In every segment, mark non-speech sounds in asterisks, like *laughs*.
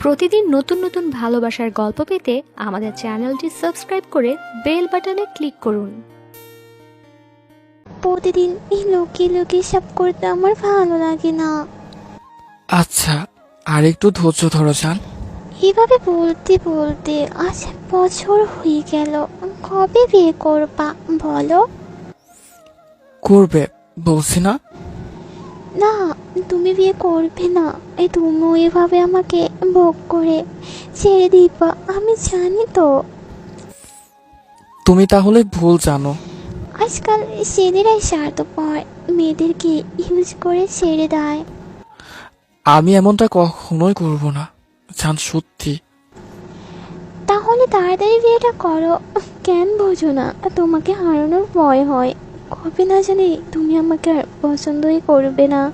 প্রতিদিন নতুন নতুন ভালোবাসার গল্প পেতে আমাদের চ্যানেলটি সাবস্ক্রাইব করে বেল বাটনে ক্লিক করুন। প্রতিদিন এই লুকিয়ে লুকিয়ে সব করতে আমার ভালো লাগে না। আচ্ছা আর একটু ধৈর্য ধরো যান এভাবে বলতে বলতে আজ এক বছর হয়ে গেল। কবে বিয়ে করবা বলো? করবে বলছি না। না তুমি বিয়ে করবে না। এই তুমি এভাবে আমাকে ভোগ করে ছেড়ে দিবা আমি জানি তো। তুমি তাহলে ভুল জানো। আজকাল ছেলেরাই স্বার্থপর মেয়েদেরকে ইউজ করে ছেড়ে দেয়। আমি এমনটা কখনোই করব না জান সত্যি। তাহলে তাড়াতাড়ি বিয়েটা করো। কেন বোঝো না তোমাকে হারানোর ভয় হয়। কবে না জানি তুমি আমাকে আর পছন্দই করবে না।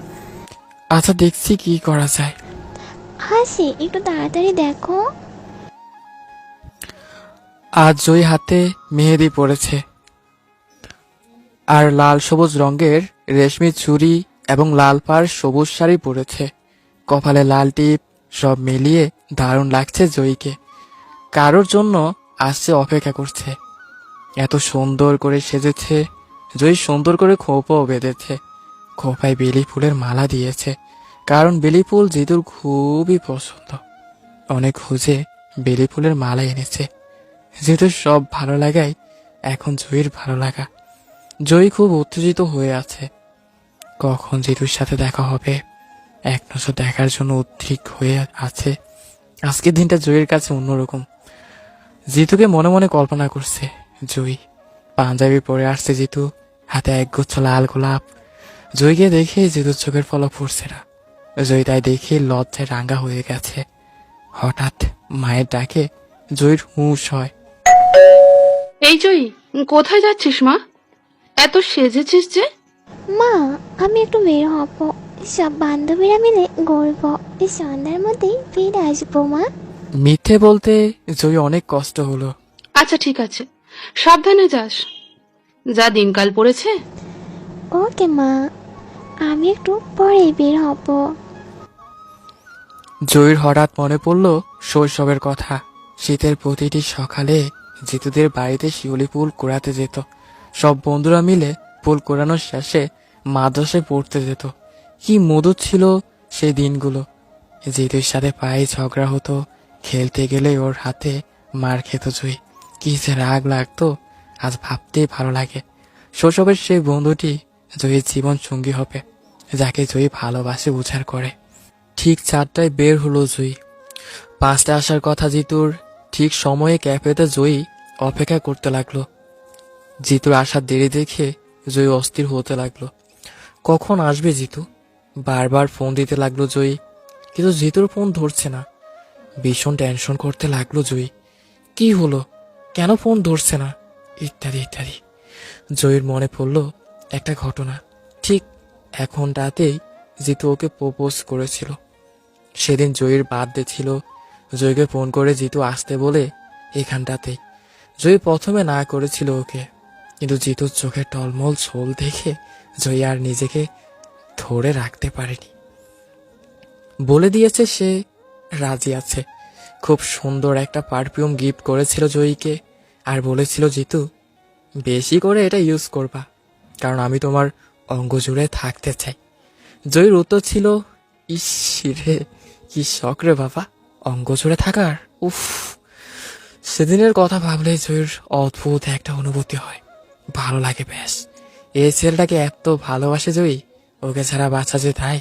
আচ্ছা দেখছি কি করা যায়। হাসি একটু তাড়াতাড়ি দেখো। আজ জয়ী হাতে মেহেদি পড়েছে। আর লাল সবুজ রঙের রেশমি চুড়ি এবং লাল পাড় সবুজ শাড়ি পরেছে কপালে লাল টিপ সব মিলিয়ে দারুণ লাগছে জয়ীকে। কারোর জন্য আসছে অপেক্ষা করছে। এত সুন্দর করে সেজেছে। জয়ী সুন্দর করে খোপাও বেঁধেছে। খোপায় বেলি ফুলের মালা দিয়েছে, কারণ বেলি ফুল জিতুর খুবই পছন্দ। অনেক খুঁজে বেলি ফুলের মালা এনেছে। যেহেতু সব ভালো লাগাই, এখন জয়ীর ভালো লাগা। জয়ী খুব উত্তেজিত হয়ে আছে। কখন জিতুর সাথে দেখা হবে? এক নজর দেখার জন্য উদ্রিক হয়ে আছে। আজকের দিনটা জয়ীর কাছে অন্যরকম। জিতুকে মনে মনে কল্পনা করছে, জয়ী পাঞ্জাবি পরে আসছে জিতু। হাতে একগুচ্ছ লাল গোলাপ। জয়ীকে দেখে জিতুর চোখের ফলক পড়ছে না। জয়ী তাই দেখে লজ্জায় রাঙ্গা হয়ে গেছে। হঠাৎ মায়ের ডাকে জয়ীর হুঁশ হয়। এই জয়ী কোথায় যাচ্ছিস মা? এত সেজেছিস যে? মা আমি একটু বের হব। সব বান্ধবীরা মিলে ঘুরবো। এই সন্ধ্যার মধ্যেই ফিরে আসব মা। মিথ্যে বলতে জয়ী অনেক কষ্ট হলো। আচ্ছা ঠিক আছে। সাবধানে যাস। যা দিনকাল পড়েছে। ওকে মা আমি একটু পরে বের হব। জয়ীর হঠাৎ মনে পড়ল শৈশবের কথা। শীতের প্রতিটি সকালে জিতুদের বাড়িতে শিউলি ফুল কুড়াতে যেত। সব বন্ধুরা মিলে ফুল কুড়ানোর শেষে মাদ্রাসে পড়তে যেত। কি মধুর ছিল সেই দিনগুলো। জিতুর সাথে পায়ে ঝগড়া হতো খেলতে গেলে ওর হাতে মার খেত জয়ী। কি যে রাগ লাগতো আজ ভাবতেই ভালো লাগে। শৈশবের সেই বন্ধুটি জয়ীর জীবন সঙ্গী হবে, যাকে জয়ী ভালোবাসে উচার করে। ঠিক চারটায় বের হলো জয়ী। পাঁচটা আসার কথা জিতুর ঠিক সময়ে ক্যাফেতে জয়ী অপেক্ষা করতে লাগল। জিতুর আসার দেরি দেখে জয়ী অস্থির হতে লাগল। কখন আসবে জিতু? বারবার ফোন দিতে লাগল জয়ী। কিন্তু জিতুর ফোন ধরছে না। ভীষণ টেনশন করতে লাগল জয়ী। কি হলো? কেন ফোন ধরছে না? ইত্যাদি ইত্যাদি। জয়ীর মনে পড়ল একটা ঘটনা। ঠিক এখন রাতেই জিতু ওকে প্রপোজ করেছিল। সেদিন জয়ীর বার্থডে ছিল। জয়কে ফোন করে জিতু আসতে বলে এখানটাতেই। জয়ী প্রথমে না করেছিল ওকে। কিন্তু জিতুর চোখে টলমল ছোল দেখে জয়ী আর নিজেকে ধরে রাখতে পারেনি। বলে দিয়েছে সে রাজি আছে। খুব সুন্দর একটা পারফিউম গিফট করেছিল জয়ীকে। আর বলেছিল, জিতু, বেশি করে এটা ইউজ করবা, কারণ আমি তোমার অঙ্গ জুড়ে থাকতে চাই। জয়ীর উত্তর ছিল, ইস রে, কি শখ রে বাবা, অঙ্গ জুড়ে থাকার। উফ, সেদিনের কথা ভাবলে জয়ীর অদ্ভুত একটা অনুভূতি হয়। ভালো লাগে বেশ। এই ছেলেটাকে এত ভালোবাসে জয়ী, ওকে ছাড়া বাচ্চা যে তাই?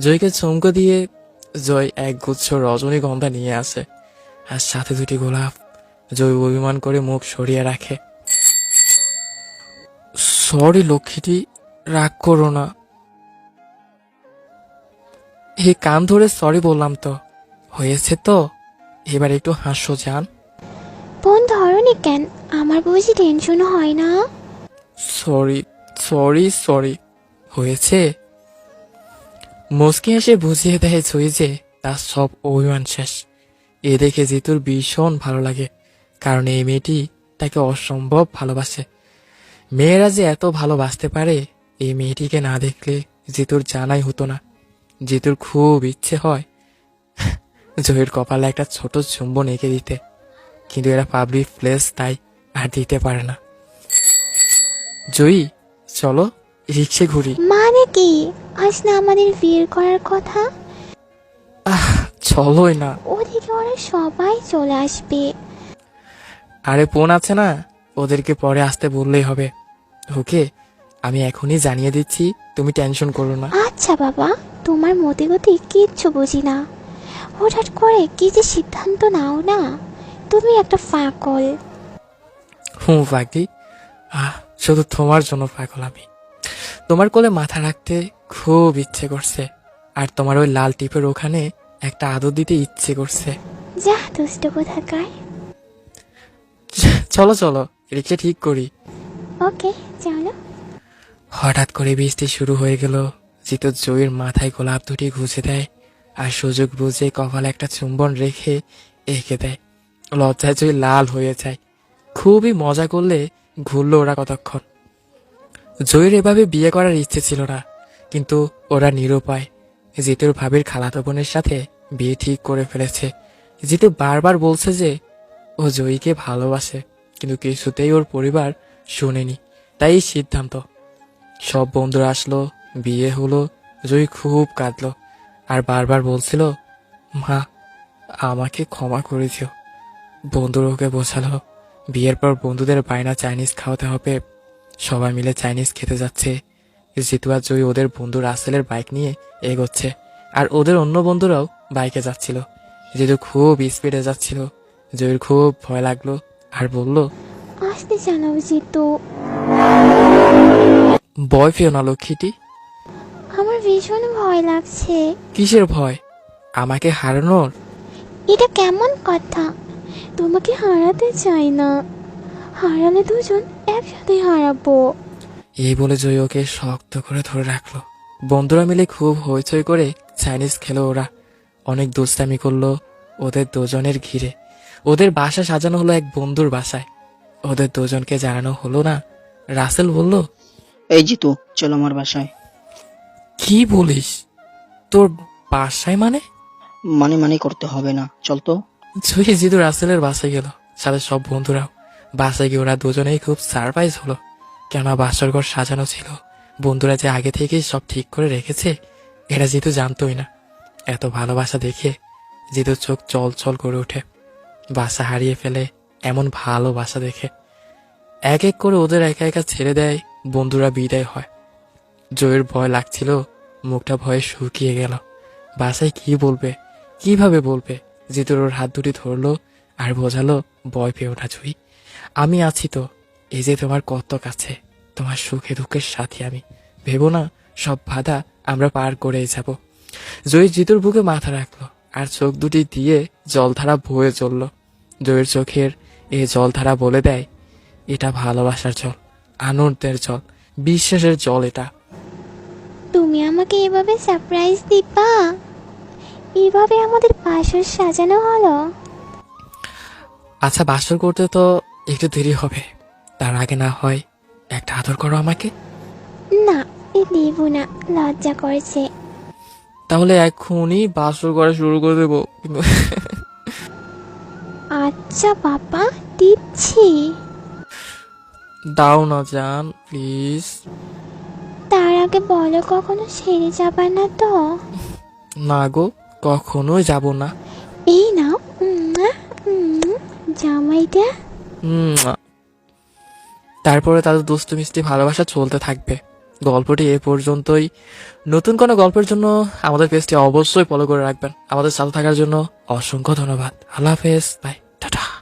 জয়ীকে চমকে দিয়ে জয় এক গুচ্ছ রজনীগন্ধা নিয়ে আসে, আর সাথে দুটি গোলাপ জয় অভিমান করে মুখ সরিয়ে রাখে। সরি লক্ষ্মীটি রাগ করো না। হে কান ধরে সরি বললাম তো। হয়েছে তো? এবার একটু হাসো যান ফোন ধরনি কেন? আমার বুঝি টেনশন হয় না। সরি সরি সরি হয়েছে? মুসকি এসে বুঝিয়ে দেয় জয়ী যে তার সব অভিমান শেষ। এ দেখে জিতুর ভীষণ ভালো লাগে। কারণ এই মেয়েটি তাকে অসম্ভব ভালোবাসে। মেয়েরা যে এত ভালোবাসতে পারে এই মেয়েটিকে না দেখলে জিতুর জানাই হতো না। জিতুর খুব ইচ্ছে হয় *laughs* জহির কপালে একটা ছোট চুম্বন এঁকে দিতে কিন্তু এরা পাবলিক প্লেস তাই আর দিতে পারে না। জয়ী চলো রিক্সে ঘুরি। মানে কি? আজ না আমাদের বিয়ের করার কথা? আহ চলোই না। ওদিকে ওরা সবাই চলে আসবে। আরে ফোন আছে না? ওদেরকে পরে আসতে বললেই হবে। ওকে আমি এখনই জানিয়ে দিচ্ছি তুমি টেনশন করো না। আচ্ছা বাবা তোমার মতে গতি কিচ্ছু বুঝি না। হঠাৎ করে কি যে সিদ্ধান্ত নাও না? তুমি একটা ফাঁকল হুম পাগলি। আহ শুধু তোমার জন্য পাগল আমি। তোমার কোলে মাথা রাখতে খুব ইচ্ছে করছে আর তোমার ওই লাল টিপের ওখানে একটা আদর দিতে ইচ্ছে করছে। যা দুষ্ট কোথাকার। চলো চলো রিক্সা ঠিক করি। ওকে চলো। হঠাৎ করে বৃষ্টি শুরু হয়ে গেল জিতু জয়ের মাথায় গোলাপ দুটি ঘুষে দেয় আর সুযোগ বুঝে কপালে একটা চুম্বন রেখে এঁকে দেয়। লজ্জায় জয় লাল হয়ে যায়। খুবই মজা করলে ঘুরলো ওরা কতক্ষণ। জয়ের এভাবে বিয়ে করার ইচ্ছে ছিল না কিন্তু ওরা নিরুপায়। জিতুর ভাবির খালাতো বোনের সাথে বিয়ে ঠিক করে ফেলেছে। জিতু বারবার বলছে যে ও জয়ীকে ভালোবাসে। কিন্তু কিছুতেই ওর পরিবার শুনেনি। তাই সিদ্ধান্ত। সব বন্ধুরা আসলো, বিয়ে হলো জয়ী খুব কাঁদলো আর বারবার বলছিল, মা, আমাকে ক্ষমা করে দিও। বন্ধুরা ওকে বোঝালো, বিয়ের পর বন্ধুদের বায়না চাইনিজ খাওয়াতে হবে। সবাই মিলে চাইনিজ খেতে যাচ্ছে। জিতু আর জয়ী ওদের বন্ধু রাসেলের বাইক নিয়ে এগোচ্ছে আর ওদের অন্য বন্ধুরাও বাইকে যাচ্ছিল। জিতু খুব স্পিডে যাচ্ছিল। জয়ীর খুব ভয় লাগল আর বলল আসতে জানাও জিতু ভয় পেও না লক্ষ্মীটি। আমার ভীষণ ভয় লাগছে। কিসের ভয়? আমাকে হারানোর? এটা কেমন কথা? তোমাকে হারাতে চাই না। হারালে দুজন একসাথে হারাবো। এই বলে জয় ওকে শক্ত করে ধরে রাখল। বন্ধুরা মিলে খুব হইচই করে চাইনিজ খেলো ওরা। অনেক দুষ্টামি করল ওদের দুজনের ঘিরে। ওদের বাসা সাজানো হলো এক বন্ধুর বাসায়। ওদের দুজনকে জানানো হলো না। রাসেল বলল এই জিতু চলো আমার বাসায়। কি বলিস? তোর বাসায় মানে? মানে মানে করতে হবে না চল তো। জয়ী জিতু রাসেলের বাসায় গেল। সাথে সব বন্ধুরাও বাসায় গিয়ে ওরা দুজনেই খুব সারপ্রাইজ হলো। কেননা বাসর ঘর সাজানো ছিল। বন্ধুরা যে আগে থেকেই সব ঠিক করে রেখেছে এরা জিতু জানতোই না। এত ভালোবাসা দেখে জিতু চোখ চল চল করে ওঠে। বাসা হারিয়ে ফেলে, এমন ভালো বাসা দেখে। এক এক করে ওদের একা একা ছেড়ে দেয়, বন্ধুরা বিদায় হয়। জয়ের ভয় লাগছিল, মুখটা ভয়ে শুকিয়ে গেল। বাসায় কি বলবে, কীভাবে বলবে? জিতুর ওর হাত দুটি ধরলো আর বোঝালো, ভয় পেও না জুই। আমি আছি তো, এই যে তোমার কত কাছে, তোমার সুখে দুঃখের সাথী আমি। ভেবো না, সব বাধা আমরা পার করে যাব। জয়ী জিতুর বুকে মাথা রাখল আর চোখ দুটি দিয়ে জলধারা বয়ে চলল। জয়ের চোখের এ জলধারা বলে দেয় এটা ভালোবাসার জল আনন্দের জল বিশ্বাসের জল এটা। তুমি আমাকে এভাবে সারপ্রাইজ দিবা? এভাবে আমাদের বাসর সাজানো হলো? আচ্ছা বাসর করতে তো একটু দেরি হবে। তার আগে না হয় একটা আদর করো আমাকে। না এ দেব না লজ্জা করছে। তাহলে এখনই বাসর করা শুরু করে দেবো। কিন্তু আচ্ছা বাবা দিচ্ছি। দাও না জান প্লিজ। তার আগে বলো কখনো ছেড়ে যাবা না তো? না গো কখনোই যাব না। এই নাও উম, উম, জামাইটা। উম, তারপরে তাদের দুষ্টু মিষ্টি ভালোবাসা চলতে থাকবে। গল্পটি এ পর্যন্তই। নতুন কোনো গল্পের জন্য আমাদের পেজটি অবশ্যই ফলো করে রাখবেন। আমাদের সাথে থাকার জন্য অসংখ্য ধন্যবাদ। আল্লাহ হাফেজ। Bye tata.